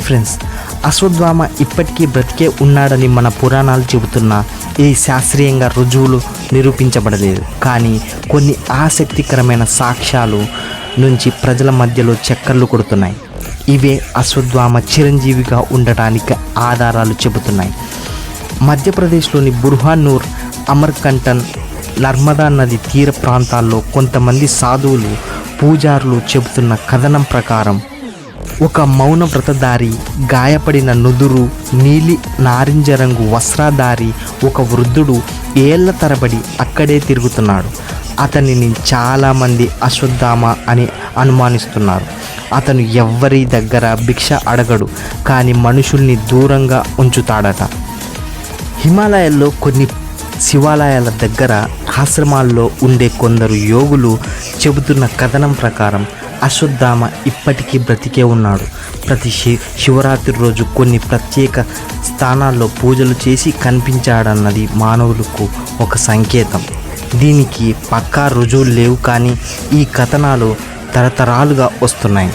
Friends Ashwatthama ఇప్పటికీ బ్రతికే ఉన్నాడని మన పురాణాలు చెబుతున్నా ఇది శాస్త్రీయంగా రుజువులు నిరూపించబడలేదు. కానీ కొన్ని ఆసక్తికరమైన సాక్ష్యాలు నుంచి ప్రజల మధ్యలో చక్కర్లు కొడుతున్నాయి. ఇవే అశ్వత్థామ చిరంజీవిగా ఉండటానికి ఆధారాలు చెబుతున్నాయి. మధ్యప్రదేశ్లోని బుర్హానూర్ అమర్కంటన్ నర్మదా నది తీర ప్రాంతాల్లో కొంతమంది సాధువులు పూజారులు చెబుతున్న కథనం ప్రకారం ఒక మౌన వ్రతదారి గాయపడిన నుదురు నీలి నారింజ రంగు వస్త్రధారి ఒక వృద్ధుడు ఏళ్ళ తరబడి అక్కడే తిరుగుతున్నాడు. అతనిని చాలామంది అశ్వత్థామ అని అనుమానిస్తున్నారు. అతను ఎవ్వరి దగ్గర భిక్ష అడగడు కానీ మనుషుల్ని దూరంగా ఉంచుతాడట. హిమాలయాల్లో కొన్ని శివాలయాల దగ్గర ఆశ్రమాల్లో ఉండే కొందరు యోగులు చెబుతున్న కథనం ప్రకారం అశ్వత్థామ ఇప్పటికీ బ్రతికే ఉన్నాడు. ప్రతి శి శివరాత్రి రోజు కొన్ని ప్రత్యేక స్థానాల్లో పూజలు చేసి కనిపించాడన్నది మానవులకు ఒక సంకేతం. దీనికి పక్కా రుజువులు లేవు కానీ ఈ కథనాలు తరతరాలుగా వస్తున్నాయి.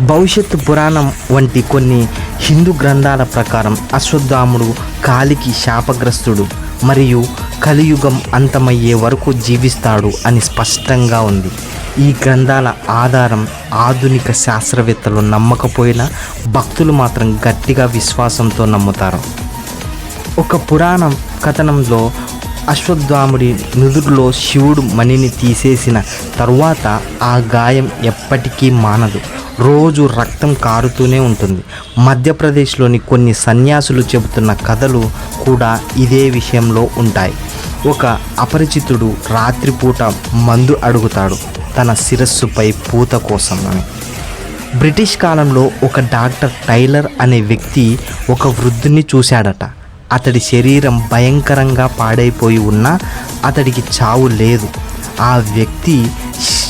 భవిష్యత్తు పురాణం వంటి కొన్ని హిందూ గ్రంథాల ప్రకారం అశ్వత్థాముడు కాలికి శాపగ్రస్తుడు మరియు కలియుగం అంతమయ్యే వరకు జీవిస్తాడు అని స్పష్టంగా ఉంది. ఈ గ్రంథాల ఆధారం ఆధునిక శాస్త్రవేత్తలు నమ్మకపోయినా భక్తులు మాత్రం గట్టిగా విశ్వాసంతో నమ్ముతారు. ఒక పురాణం కథనంలో అశ్వత్థాముడి నుదురులో శివుడు మణిని తీసేసిన తరువాత ఆ గాయం ఎప్పటికీ మానదు. రోజు రక్తం కారుతూనే ఉంటుంది. మధ్యప్రదేశ్లోని కొన్ని సన్యాసులు చెబుతున్న కథలు కూడా ఇదే విషయంలో ఉంటాయి. ఒక అపరిచితుడు రాత్రిపూట మందు అడుగుతాడు తన శిరస్సుపై పూత కోసం అని బ్రిటిష్ కాలంలో ఒక డాక్టర్ టైలర్ అనే వ్యక్తి ఒక వృద్ధుని చూశాడట. అతడి శరీరం భయంకరంగా పాడైపోయి ఉన్నా అతడికి చావు లేదు. ఆ వ్యక్తి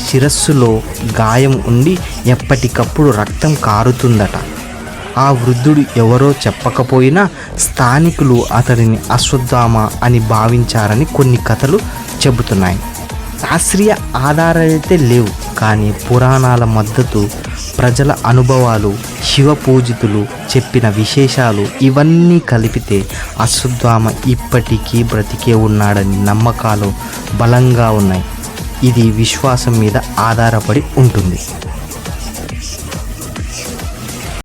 శిరస్సులో గాయం ఉండి ఎప్పటికప్పుడు రక్తం కారుతుందట. ఆ వృద్ధుడు ఎవరో చెప్పకపోయినా స్థానికులు అతడిని అశ్వత్థామ అని భావించారని కొన్ని కథలు చెబుతున్నాయి. శాస్త్రీయ ఆధారాలైతే లేవు కానీ పురాణాల మద్దతు ప్రజల అనుభవాలు శివ పూజితులు చెప్పిన విశేషాలు ఇవన్నీ కలిపితే అశ్వత్థామ ఇప్పటికీ బ్రతికే ఉన్నాడని నమ్మకాలు బలంగా ఉన్నాయి. ఇది విశ్వాసం మీద ఆధారపడి ఉంటుంది.